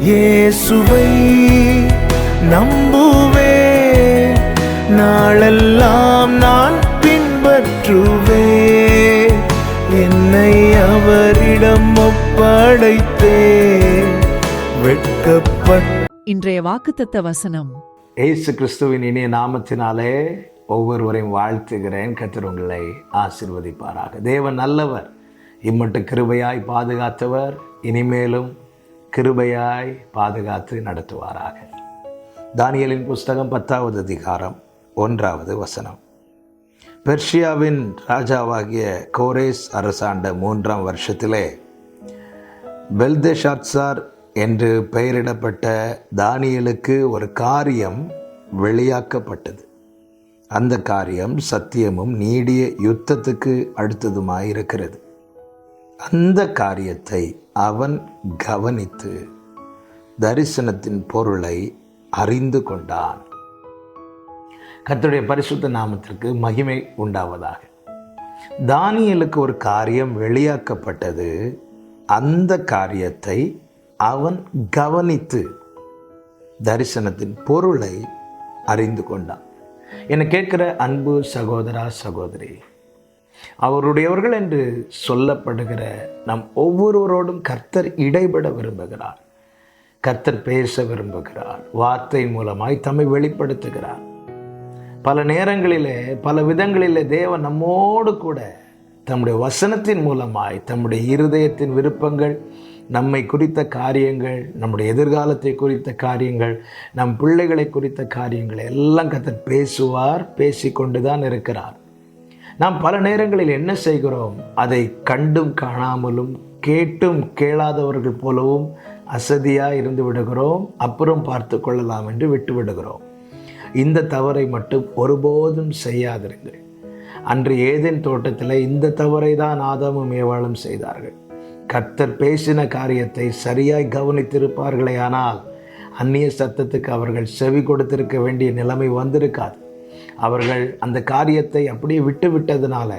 இயேசுவை நம்புவேன் நாளெல்லாம் நான் பின்பற்றுவேன் என்னை அவரிடம் ஒப்படைத்தேன். வெட்கப்பட்ட இன்றைய வாக்குத்தத்த வசனம். ஏசு கிறிஸ்துவின் இனிய நாமத்தினாலே ஒவ்வொருவரையும் வாழ்த்துகிறேன். உங்களை ஆசிர்வதிப்பாராக. தேவன் நல்லவர் இம்மட்டு கிருபையாய் பாதுகாத்தவர் இனிமேலும் கிருபையாய் பாதுகாத்து நடத்துவாராக. தானியலின் புஸ்தகம் பத்தாவது அதிகாரம் ஒன்றாவது வசனம். பெர்ஷியாவின் ராஜாவாகிய கோரேஸ் அரசாண்ட மூன்றாம் வருஷத்திலே பெல்தேஷாத்சார் என்று பெயரிடப்பட்ட தானியலுக்கு ஒரு காரியம் வெளியாக்கப்பட்டது. அந்த காரியம் சத்தியமும் நீடிய யுத்தத்துக்கு அடுத்ததுமாயிருக்கிறது. அந்த காரியத்தை அவன் கவனித்து தரிசனத்தின் பொருளை அறிந்து கொண்டான். கத்துடைய பரிசுத்த நாமத்திற்கு மகிமை உண்டாவதாக. தானியலுக்கு ஒரு காரியம் வெளியாக்கப்பட்டது. அந்த காரியத்தை அவன் கவனித்து தரிசனத்தின் பொருளை அறிந்து கொண்டான். என்னை கேட்குற அன்பு சகோதரா சகோதரி அவருடையவர்கள் என்று சொல்லப்படுகிற நம் ஒவ்வொருவரோடும் கர்த்தர் இடைபட விரும்புகிறார். கர்த்தர் பேச விரும்புகிறார். வார்த்தை மூலமாய் தம்மை வெளிப்படுத்துகிறார். பல நேரங்களிலே பல விதங்களிலே தேவன் நம்மோடு கூட தம்முடைய வசனத்தின் மூலமாய் தம்முடைய இருதயத்தின் விருப்பங்கள் நம்மை குறித்த காரியங்கள் நம்முடைய எதிர்காலத்தை குறித்த காரியங்கள் நம் பிள்ளைகளை குறித்த காரியங்கள் எல்லாம் கத்தர் பேசுவார் பேசிக்கொண்டு தான் இருக்கிறார். நாம் பல நேரங்களில் என்ன செய்கிறோம்? அதை கண்டும் காணாமலும் கேட்டும் கேளாதவர்கள் போலவும் அசதியாக இருந்து விடுகிறோம். அப்புறம் பார்த்து கொள்ளலாம் என்று விட்டு விடுகிறோம். இந்த தவறை மட்டும் ஒருபோதும் செய்யாதிருங்கள். அன்று ஏதேன் தோட்டத்தில் இந்த தவறை தான் ஆதாமும் ஏவாளும் செய்தார்கள். கர்த்தர் பேசின காரியத்தை சரியாய் கவனித்திருப்பார்களே ஆனால் அந்நிய சத்தத்துக்கு அவர்கள் செவி கொடுத்திருக்க வேண்டிய நிலைமை வந்திருக்காது. அவர்கள் அந்த காரியத்தை அப்படியே விட்டு விட்டதுனால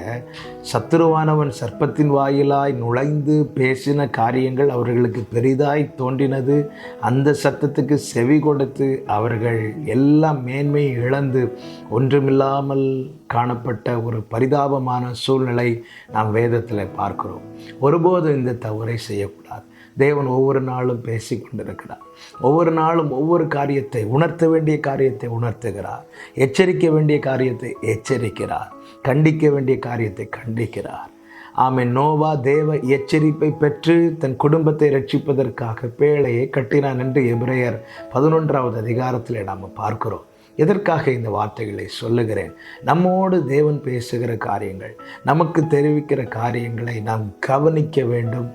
சத்துருவானவன் சர்ப்பத்தின் வாயிலாய் நுழைந்து பேசின காரியங்கள் அவர்களுக்கு பெரிதாய் தோன்றினது. அந்த சத்தத்துக்கு செவி கொடுத்து அவர்கள் எல்லாம் மேன்மை இழந்து ஒன்றுமில்லாமல் காணப்பட்ட ஒரு பரிதாபமான சூழ்நிலை நாம் வேதத்தில் பார்க்கிறோம். ஒருபோதும் இந்த தவறை செய்யக்கூடாது. தேவன் ஒவ்வொரு நாளும் பேசி கொண்டிருக்கிறார். ஒவ்வொரு நாளும் ஒவ்வொரு காரியத்தை உணர்த்த வேண்டிய காரியத்தை உணர்த்துகிறார். எச்சரிக்க வேண்டிய காரியத்தை எச்சரிக்கிறார். கண்டிக்க வேண்டிய காரியத்தை கண்டிக்கிறார். ஆமை நோவா தேவ எச்சரிப்பை பெற்று தன் குடும்பத்தை ரட்சிப்பதற்காக பேழையை கட்டினான் என்று எபிரேயர் பதினொன்றாவது அதிகாரத்தில் நாம் பார்க்கிறோம். எதற்காக இந்த வார்த்தைகளை சொல்லுகிறேன்? நம்மோடு தேவன் பேசுகிற காரியங்கள் நமக்கு தெரிவிக்கிற காரியங்களை நாம் கவனிக்க வேண்டும்.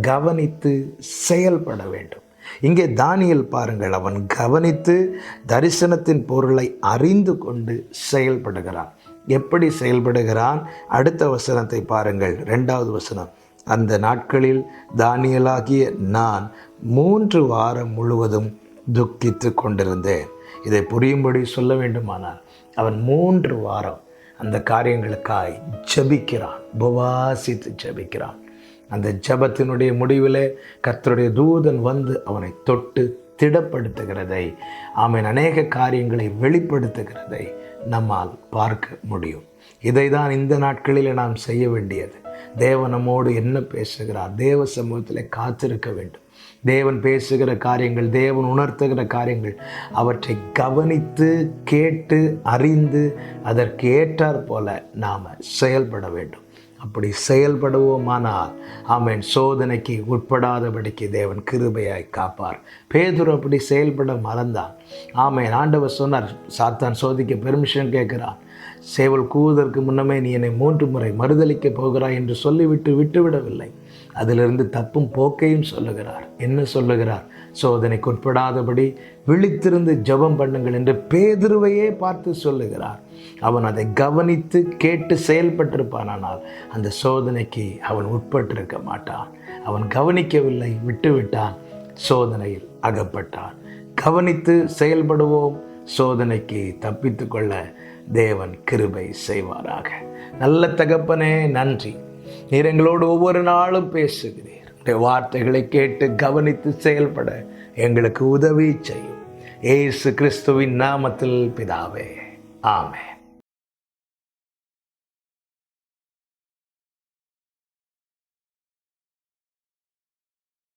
கவனித்து செயல்பட வேண்டும். இங்கே தானியல் பாருங்கள். அவன் கவனித்து தரிசனத்தின் பொருளை அறிந்து கொண்டு செயல்படுகிறான். எப்படி செயல்படுகிறான்? அடுத்த வசனத்தை பாருங்கள். ரெண்டாவது வசனம். அந்த நாட்களில் தானியலாகிய நான் மூன்று வாரம் முழுவதும் துக்கித்து கொண்டிருந்தேன். இதை புரியும்படி சொல்ல வேண்டுமானால் அவன் மூன்று வாரம் அந்த காரியங்களுக்காய் ஜபிக்கிறான். உபவாசித்து ஜபிக்கிறான். அந்த ஜபத்தினுடைய முடிவில் கர்த்தருடைய தூதன் வந்து அவனை தொட்டு திடப்படுத்துகிறதை அவன் அநேக காரியங்களை வெளிப்படுத்துகிறதை நம்மால் பார்க்க முடியும். இதை தான் இந்த நாட்களில் நாம் செய்ய வேண்டியது. தேவன் நம்மோடு என்ன பேசுகிறார்? தேவ சமூகத்தில் காத்திருக்க வேண்டும். தேவன் பேசுகிற காரியங்கள் தேவன் உணர்த்துகிற காரியங்கள் அவற்றை கவனித்து கேட்டு அறிந்து அதற்கு ஏற்றாற் போல நாம் செயல்பட வேண்டும். அப்படி செயல்படுவோமானால் ஆமேன் சோதனைக்கு உட்படாதபடிக்கு தேவன் கிருபையாய் காப்பார். பேதுரு அப்படி செயல்பட மறந்தான். ஆமேன் ஆண்டவர் சொன்னார் சாத்தான் சோதிக்க பெர்மிஷன் கேட்கிறான். சேவல் கூவதற்கு முன்னமே நீ என்னை மூன்று முறை மறுதளிக்க போகிறாய் என்று சொல்லிவிட்டு விட்டுவிடவில்லை. அதிலிருந்து தப்பும் போக்கையும் சொல்லுகிறார். என்ன சொல்லுகிறார்? சோதனைக்கு உட்படாதபடி விழித்திருந்து ஜெபம் பண்ணுங்கள் என்று பேதுருவையே பார்த்து சொல்லுகிறார். அவன் அதை கவனித்து கேட்டு செயல்பட்டிருப்பானால் அந்த சோதனைக்கு அவன் உட்பட்டிருக்க மாட்டான். அவன் கவனிக்கவில்லை விட்டுவிட்டான். சோதனையில் அகப்பட்டான். கவனித்து செயல்படுவோம். சோதனைக்கு தப்பித்து கொள்ள தேவன் கிருபை செய்வாராக. நல்ல தகப்பனே நன்றி. நீர் எங்களோடு ஒவ்வொரு நாளும் பேசுகிறீர். உடைய வார்த்தைகளை கேட்டு கவனித்து செயல்பட எங்களுக்கு உதவி செய்யும். ஏசு கிறிஸ்துவின் நாமத்தில் பிதாவே. ஆமென்.